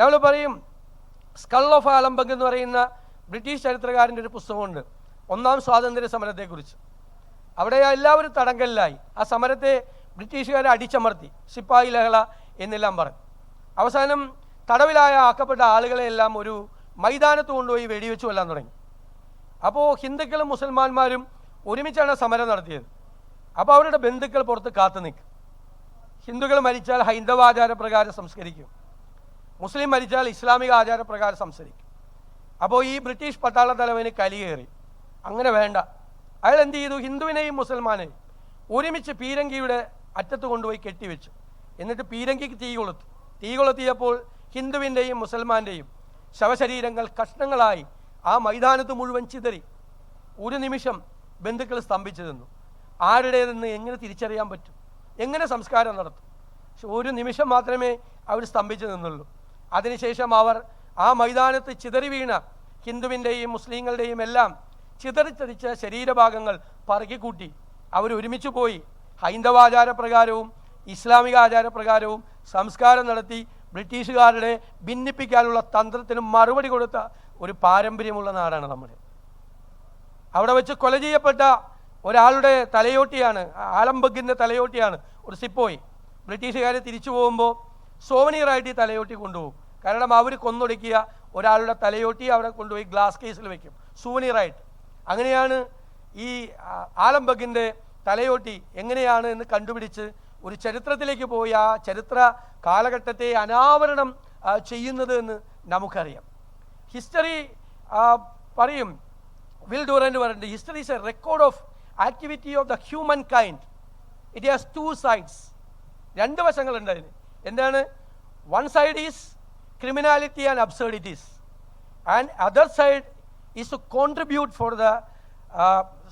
നമ്മൾ പറയും skull of ആലംബങ് എന്ന് പറയുന്ന ബ്രിട്ടീഷ് ചരിത്രകാരന്റെ ഒരു പുസ്തകമുണ്ട്. ഒന്നാം സ്വാതന്ത്ര്യ സമരത്തെക്കുറിച്ച്. അവിടെ എല്ലാവരും തടങ്കലിലായി. ആ സമരത്തെ ബ്രിട്ടീഷുകാരെ അടിച്ചമർത്തി. സിപ്പായി ലഹള എന്നെല്ലാം പറഞ്ഞു. അവസാനം തടവിലായ ആക്കപ്പെട്ട ആളുകളെല്ലാം ഒരു മൈതാനത്ത് കൊണ്ടുപോയി വെടിവെച്ച് കൊല്ലാൻ തുടങ്ങി. അപ്പോൾ ഹിന്ദുക്കളും മുസൽമാന്മാരും ഒരുമിച്ചാണ് സമരം നടത്തിയത്. അപ്പോൾ അവരുടെ ബന്ധുക്കൾ പുറത്ത് കാത്തു നിൽക്കും. ഹിന്ദുക്കൾ മരിച്ചാൽ ഹൈന്ദവാചാരപ്രകാരം സംസ്കരിക്കും. മുസ്ലിം മരിച്ചാൽ ഇസ്ലാമിക ആചാരപ്രകാരം സംസാരിക്കും. അപ്പോൾ ഈ ബ്രിട്ടീഷ് പട്ടാള തലവന് കലിയേറി. അങ്ങനെ വേണ്ട. അയാൾ എന്ത് ചെയ്തു? ഹിന്ദുവിനെയും മുസൽമാനെയും ഒരുമിച്ച് പീരങ്കിയുടെ അറ്റത്ത് കൊണ്ടുപോയി കെട്ടിവെച്ചു. എന്നിട്ട് പീരങ്കിക്ക് തീ കൊളുത്തു. തീ കൊളുത്തിയപ്പോൾ ഹിന്ദുവിന്റെയും മുസൽമാന്റെയും ശവശരീരങ്ങൾ കഷ്ണങ്ങളായി ആ മൈതാനത്ത് മുഴുവൻ ചിതറി. ഒരു നിമിഷം ബന്ധുക്കൾ സ്തംഭിച്ചു നിന്നു. ആരുടേതെന്ന് എങ്ങനെ തിരിച്ചറിയാൻ പറ്റും? എങ്ങനെ സംസ്കാരം നടത്തും? പക്ഷെ ഒരു നിമിഷം മാത്രമേ അവർ സ്തംഭിച്ചു നിന്നുള്ളൂ. അതിനുശേഷം അവർ ആ മൈതാനത്ത് ചിതറി വീണ ഹിന്ദുവിന്റെയും മുസ്ലിങ്ങളുടെയും എല്ലാം ചിതറിച്ചതിച്ച ശരീരഭാഗങ്ങൾ പറക്കിക്കൂട്ടി അവർ ഒരുമിച്ച് പോയി ഹൈന്ദവാചാരപ്രകാരവും ഇസ്ലാമിക ആചാരപ്രകാരവും സംസ്കാരം നടത്തി ബ്രിട്ടീഷുകാരുടെ ഭിന്നിപ്പിക്കാനുള്ള തന്ത്രത്തിന് മറുപടി കൊടുത്ത ഒരു പാരമ്പര്യമുള്ള നാടാണ് നമ്മുടെ. അവിടെ വെച്ച് കൊല ചെയ്യപ്പെട്ട ഒരാളുടെ തലയോട്ടിയാണ് ആലംബഗിന്റെ തലയോട്ടിയാണ് ഒരു സിപ്പോയി. ബ്രിട്ടീഷുകാരെ തിരിച്ചു പോകുമ്പോൾ സോവനീറായിട്ട് ഈ തലയോട്ടി കൊണ്ടുപോകും. കാരണം അവർ കൊന്നൊടുക്കിയ ഒരാളുടെ തലയോട്ടി അവിടെ കൊണ്ടുപോയി ഗ്ലാസ് കേസിൽ വെക്കും. സൂവനീറായിട്ട് അങ്ങനെയാണ് ഈ ആലംബഗിന്റെ തലയോട്ടി എങ്ങനെയാണ് എന്ന് കണ്ടുപിടിച്ച് ഒരു ചരിത്രത്തിലേക്ക് പോയി ആ ചരിത്ര കാലഘട്ടത്തെ അനാവരണം ചെയ്യുന്നത് എന്ന് നമുക്കറിയാം. ഹിസ്റ്ററി പറയും. വിൽ ഡൂറന്റ് പറയുന്നുണ്ട് history is a record of activity of the human kind it has two sides രണ്ട് വശങ്ങളുണ്ട് അതിന്. എന്താണ്? One side is criminality and absurdities and other side is to contribute for the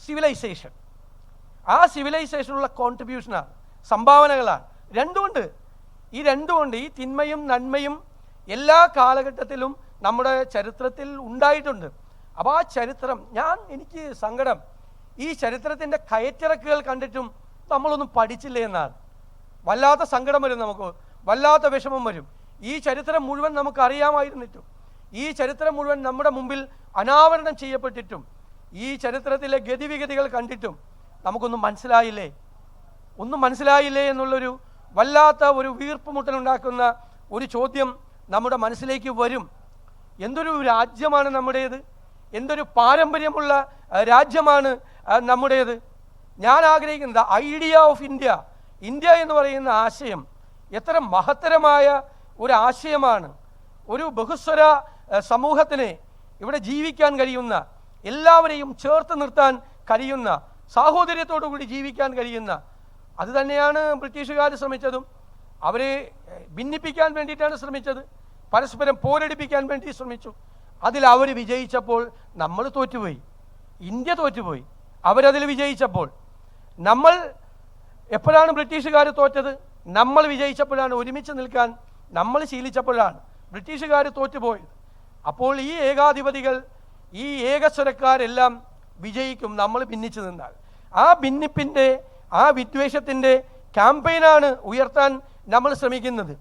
civilization ആ സിവിലൈസേഷനുള്ള കോൺട്രിബ്യൂഷനാണ് സംഭാവനകളാണ്. രണ്ടുകൊണ്ട് ഈ രണ്ടുകൊണ്ട് ഈ തിന്മയും നന്മയും എല്ലാ കാലഘട്ടത്തിലും നമ്മുടെ ചരിത്രത്തിൽ ഉണ്ടായിട്ടുണ്ട്. അപ്പോൾ ആ ചരിത്രം ഞാൻ എനിക്ക് സങ്കടം. ഈ ചരിത്രത്തിന്റെ കയറ്റിറക്കുകൾ കണ്ടിട്ടും നമ്മളൊന്നും പഠിച്ചില്ലേ എന്നാണ്. വല്ലാത്ത സങ്കടം വരും നമുക്ക്. വല്ലാത്ത വിഷമം വരും. ഈ ചരിത്രം മുഴുവൻ നമുക്ക് അറിയാമായിരുന്നിട്ടും ഈ ചരിത്രം മുഴുവൻ നമ്മുടെ മുമ്പിൽ അനാവരണം ചെയ്യപ്പെട്ടിട്ടും ഈ ചരിത്രത്തിലെ ഗതിവിഗതികൾ കണ്ടിട്ടും നമുക്കൊന്നും മനസ്സിലായില്ലേ? ഒന്നും മനസ്സിലായില്ലേ എന്നുള്ളൊരു വല്ലാത്ത ഒരു വീർപ്പുമുട്ടലുണ്ടാക്കുന്ന ഒരു ചോദ്യം നമ്മുടെ മനസ്സിലേക്ക് വരും. എന്തൊരു രാജ്യമാണ് നമ്മുടേത്? എന്തൊരു പാരമ്പര്യമുള്ള രാജ്യമാണ് നമ്മുടേത്? ഞാൻ ആഗ്രഹിക്കുന്നത് ഐഡിയ ഓഫ് ഇന്ത്യ ഇന്ത്യ എന്ന് പറയുന്ന ആശയം എത്ര മഹത്തരമായ ഒരു ആശയമാണ് ഒരു ബഹുസ്വര സമൂഹത്തിന് ഇവിടെ ജീവിക്കാൻ കഴിയുന്ന എല്ലാവരെയും ചേർത്ത് നിർത്താൻ കഴിയുന്ന സാഹോദര്യത്തോടു കൂടി ജീവിക്കാൻ കഴിയുന്ന അത് തന്നെയാണ് ബ്രിട്ടീഷുകാർ ശ്രമിച്ചതും. അവരെ ഭിന്നിപ്പിക്കാൻ വേണ്ടിയിട്ടാണ് ശ്രമിച്ചത്. പരസ്പരം പോരടിപ്പിക്കാൻ വേണ്ടി ശ്രമിച്ചു. അതിൽ അവർ വിജയിച്ചപ്പോൾ നമ്മൾ തോറ്റുപോയി. ഇന്ത്യ തോറ്റുപോയി. അവരതിൽ വിജയിച്ചപ്പോൾ നമ്മൾ എപ്പോഴാണ് ബ്രിട്ടീഷുകാർ തോറ്റത്? നമ്മൾ വിജയിച്ചപ്പോഴാണ് ഒരുമിച്ച് നിൽക്കാൻ നമ്മൾ ശീലിച്ചപ്പോഴാണ് ബ്രിട്ടീഷുകാർ തോറ്റുപോയത്. അപ്പോൾ ഈ ഏകാധിപതികൾ ഈ ഏകസ്വരക്കാരെല്ലാം വിജയിക്കും നമ്മൾ ഭിന്നിച്ചു നിന്നാൽ. ആ ഭിന്നിപ്പിന്റെ ആ വിദ്വേഷത്തിന്റെ ക്യാമ്പയിനാണ് ഉയർത്താൻ നമ്മൾ ശ്രമിക്കുന്നത്.